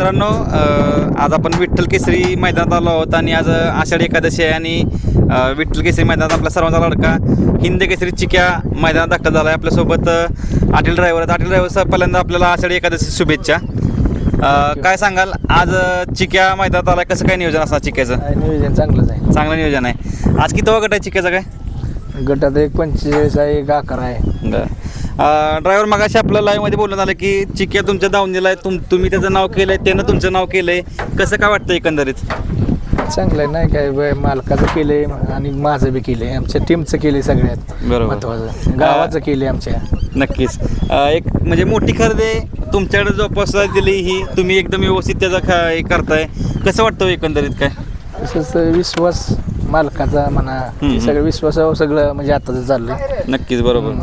मित्रांनो आज आपण विठ्ठल केसरी मैदानात आलो आहोत आणि आज आषाढी एकादशी आहे आणि विठ्ठल केसरी मैदानात आपला सर्वांचा लाडका हिंद केसरी चिक्या मैदानात दाखल झाला आहे आपल्यासोबत आटील ड्रायव्हर आहेत. आटील ड्रायव्हर पहिल्यांदा आपल्याला आषाढी एकादशी शुभेच्छा. काय सांगाल? आज चिक्या मैदानात आला कसं काय नियोजन असणार चिक्याचं? नियोजन चांगलंच आहे. चांगलं नियोजन आहे. आज किती गट आहे चिक्याचं काय? गटात एक पंचेचाळीस आहे एक अकरा आहे. ड्रायव्हर मगाशी आपलं लाईव्हमध्ये बोलण्यात आलं की चिक्या तुमच्या दावणीला आहे तुम तुम्ही त्याचं नाव केलं आहे त्यानं तुमचं नाव केलं आहे कसं काय वाटतं एकंदरीत? चांगलं आहे नाही काय बाय, मालकाचं केलंय आणि माझं बी केलंय. आमच्या टीमचं केलंय सगळ्यात बरोबर. महत्वाचं. गावाचं केलंय आमच्या. नक्कीच. अ, एक म्हणजे मोठी खरेदी तुमच्याकडे जोपासला दिली ही तुम्ही एकदम व्यवस्थित त्याचा खा हे करताय. कसं वाटतं एकंदरीत काय? तसंच विश्वास मालकाचा म्हणा हम्म. हे सगळं विश्वासावर सगळं म्हणजे आताच चाललंय. नक्कीच बरोबर.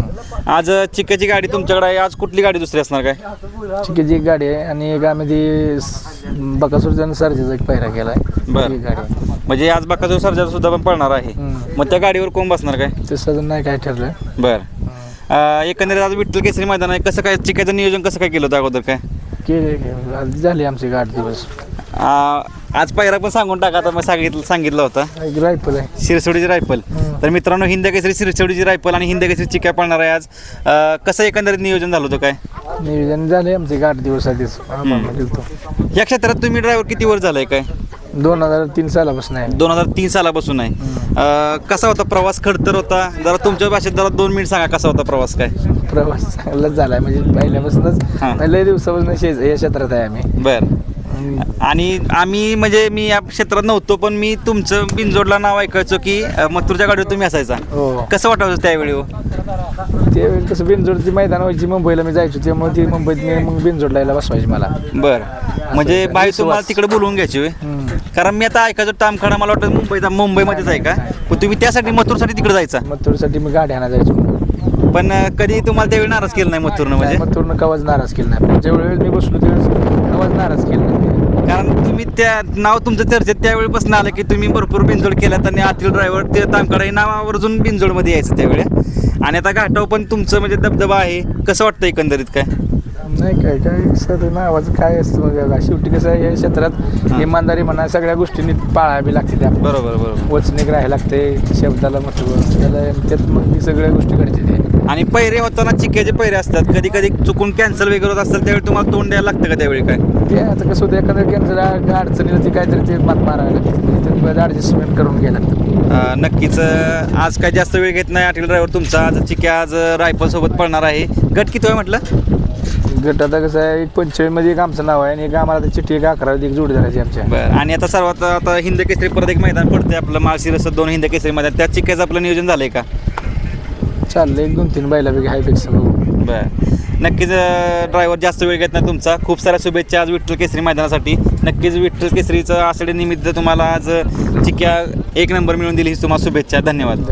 आज अ, चिक्याची गाडी तुमच्याकडे आहे. आज कुठली गाडी दुसरी असणार काय? चिकीची एक गाडी आहे आणि एक आम्ही ती बकासूरच्या सरजेचा एक पैरा केलाय. बरं. ती गाडी आहे. म्हणजे आज बाकाजो सर्जा सुद्धा पण पळणार आहे. हम्म. मग त्या गाडीवर कोण बसणार काय? तसं अजून नाही काय ठरलं बर. अ, एकंदरीत आज विठ्ठल केसरी मैदान आहे. कसं काय चिक्याचं नियोजन कसं काय केलं होतं अगोदर काय? केले झाले आमचे आठ दिवस. आ, आज पायरा पण सांगून टाका आता मग सांगितलं सांगितलं होतं. एक रायफल आहे. शिरसोडीची रायफल. तर मित्रांनो हिंद केसरी शिरसोडीची रायफल आणि हिंद केसरी चिक्या पळणार आहे आज. अ, कसं एकंदरीत नियोजन झालं होतं काय? नियोजन झाले आमचे आठ दिवस आधीच. आम्हाला गेलतो. या क्षेत्रात तुम्ही ड्रायव्हर किती वर झालाय काय? दोन हजार तीन सालापासून आहे. दोन हजार तीन सालापासून आहे. अ, कसा होता प्रवास? खडतर होता? जरा तुमच्या भाषेत जरा दोन मिनिट सांगा कसा होता प्रवास काय? प्रवास चांगलाच झालाय. म्हणजे पहिल्यापासूनच हां. पहिल्या दिवसापासून शेज या क्षेत्रात आहे आम्ही. बर. आणि आम्ही म्हणजे मी या क्षेत्रात नव्हतो पण मी तुमचं बिनजोडला नाव ऐकायचो की अ, मथुरच्या गाडीवर तुम्ही असायचा. हो. कसं वाटायचं त्यावेळी हो? ते कसं बिनजोडची मैदान व्हायची मुंबईला मी जायचो त्यामुळे ती मुंबईत मी मग बिनजोडला यायला बसवायची मला. बर. म्हणजे बाई विश्वास. तुम्हाला तिकडे बोलवून घ्यायची होय? कारण मी आता ऐकायचो टामखाडा मला वाटतं मुंबईचा मुंबईमध्येच आहे का? पण तुम्ही त्यासाठी मथुरसाठी तिकडे जायचा. मथुरसाठी मी गाडी आणा जायचो. पण अ, कधी तुम्हाला त्यावेळी नाराज केलं नाही मथुरनं म्हणजे? मथुरनं कवाच नाराज केलं नाही. ज्या वेळेस मी बसलो त्यावेळेस नाराज केलं कारण तुम्ही त्या नाव तुमचं चर्चेत त्यावेळेपासून आलं की तुम्ही भरपूर बिनजोड केल्यात आणि आतील ड्रायव्हर ते तामकडा हे नाव आवर्जून बिनजोडमध्ये यायचं त्यावेळी. आणि आता घाटाव पण तुमचं म्हणजे दबदबा आहे. कसं वाटतं एकंदरीत काय? नाही काय काय सर नावाचं काय असतं मग शेवटी कसं आहे या क्षेत्रात इमानदारी म्हणा सगळ्या गोष्टींनी पाळावी लागते त्या. बरोबर बरोबर. वचनिक राहायला लागते शब्दाला महत्त्व. त्याला त्यात मग मी सगळ्या गोष्टी घडते ते. आणि पैरे होताना चिक्याचे पैरे असतात. कधी कधी चुकून कॅन्सल वगैरे होत असतात त्यावेळी तुम्हाला तोंड द्यायला लागतं का त्यावेळी काय? ते आता कसं होतं एखादं कॅन्सर अडचणीला ती काहीतरी ते मात त्यात ॲडजस्टमेंट करून घ्यायला लागतं. नक्कीच आज काय जास्त वेळ घेत नाही आटील ड्रायव्हर तुमचा. आज चिक्या आज रायफल सोबत पळणार आहे. गट किती आहे म्हटलं? गट आता कसं आहे एक पंचेचाळीसमध्ये एक आमचं नाव आहे आणि एक आम्हाला चिठ्ठी एक अकरा एक जोडीदाराची आमच्या बरं आणि आता सर्वात आता हिंद केसरी परत एक मैदान पडते आपलं. माळशिरस दोन हिंद केसरी मैदान. त्या चिक्याचं आपलं नियोजन झालंय का? चाललं एक दोन तीन बैलापैकी हायपेक्षा बघू. बरं. नक्कीच ड्रायव्हर जास्त वेळ घेत नाही तुमचा. खूप साऱ्या शुभेच्छा आज विठ्ठल केसरी मैदानासाठी. नक्कीच विठ्ठल केसरीचं आषाढी निमित्त तुम्हाला आज चिक्या एक नंबर मिळून दिली ही तुम्हाला शुभेच्छा. धन्यवाद.